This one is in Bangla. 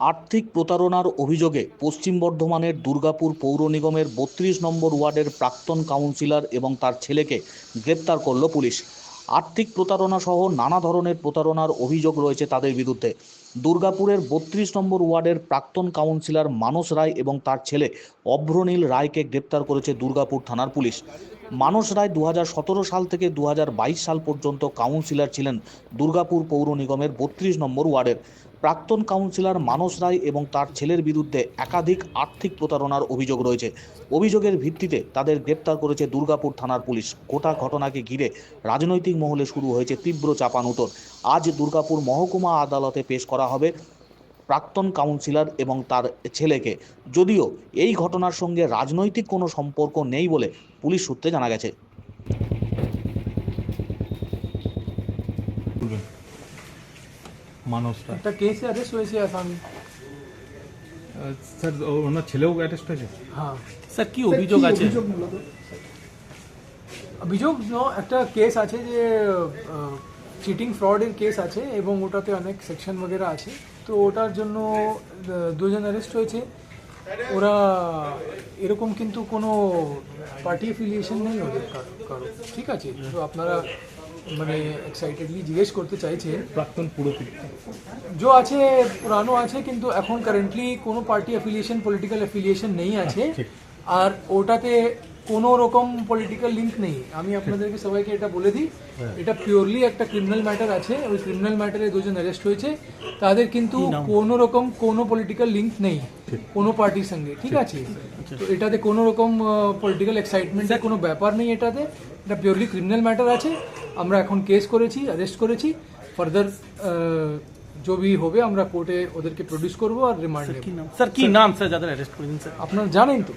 আর্থিক প্রতারণার অভিযোগে পশ্চিম বর্ধমানের দুর্গাপুর পৌর নিগমের বত্রিশ নম্বর ওয়ার্ডের প্রাক্তন কাউন্সিলর এবং তার ছেলেকে গ্রেপ্তার করল পুলিশ। আর্থিক প্রতারণা সহ নানা ধরনের প্রতারণার অভিযোগ রয়েছে তাদের বিরুদ্ধে। দুর্গাপুরের বত্রিশ নম্বর ওয়ার্ডের প্রাক্তন কাউন্সিলর মানস রায় এবং তার ছেলে অভ্রনীল রায়কে গ্রেপ্তার করেছে দুর্গাপুর থানার পুলিশ। মানস রায় দু হাজার সতেরো সাল থেকে দু হাজার বাইশ সাল পর্যন্ত কাউন্সিলর ছিলেন দুর্গাপুর পৌর নিগমের বত্রিশ নম্বর ওয়ার্ডের। প্রাক্তন কাউন্সিলর মানস রায় এবং তার ছেলের বিরুদ্ধে একাধিক আর্থিক প্রতারণার অভিযোগ রয়েছে। অভিযোগের ভিত্তিতে তাদের গ্রেপ্তার করেছে দুর্গাপুর থানার পুলিশ। গোটা ঘটনাকে ঘিরে রাজনৈতিক মহলে শুরু হয়েছে তীব্র চাপানুতর। আজ দুর্গাপুর মহকুমা আদালতে পেশ করা হবে প্রাক্তন কাউন্সিলর এবং তার ছেলেকে। যদিও এই ঘটনার সঙ্গে রাজনৈতিক কোনো সম্পর্ক নেই বলে পুলিশ সূত্রে জানা গেছে। মানুষটা একটা কেসে অ্যারেস্ট হয়েছে আসামি। স্যার ওনার ছেলেও অ্যারেস্ট হয়েছে? হ্যাঁ। স্যার কি অভিযোগ আছে? অভিযোগ একটা কেস আছে যে চিটিং ফ্রডের কেস আছে এবং ওটাতে অনেক সেকশন বগেরা আছে। তো ওটার জন্য দুজন অ্যারেস্ট হয়েছে। ওরা এরকম কিন্তু কোনো পার্টি অ্যাফিলিয়েশন নেই ওদের কারও ঠিক আছে? তো আপনারা মানে এক্সাইটেডলি জিজ্ঞেস করতে চাইছে প্রাক্তন পুরোপি। जो আছে পুরানো আছে কিন্তু এখন কারেন্টলি কোনো পার্টি অ্যাফিলিয়েশন পলিটিক্যাল অ্যাফিলিয়েশন নেই আছে। আর ওটাতে কোনো রকম পলিটিক্যাল লিঙ্ক নেই। আমি আপনাদেরকে সবাইকে এটা বলে দিই এটা পিওরলি একটা ক্রিমিনাল ম্যাটার আছে। ওই ক্রিমিনাল ম্যাটারে দুজন অ্যারেস্ট হয়েছে। তাদের কিন্তু কোনো রকম কোনো পলিটিক্যাল লিঙ্ক নেই কোনো পার্টির সঙ্গে ঠিক আছে? তো এটাতে কোনো রকম পলিটিক্যাল এক্সাইটমেন্টের কোনো ব্যাপার নেই এটাতে। এটা পিওরলি ক্রিমিনাল ম্যাটার আছে। আমরা এখন কেস করেছি অ্যারেস্ট করেছি। ফার্দার जो भी হবে আমরা কোর্টে ওদেরকে প্রডিউস করব আর রিমান্ড নেব। স্যার কি নাম স্যার যাদের অ্যারেস্ট করেছেন স্যার আপনারা জানেন তো?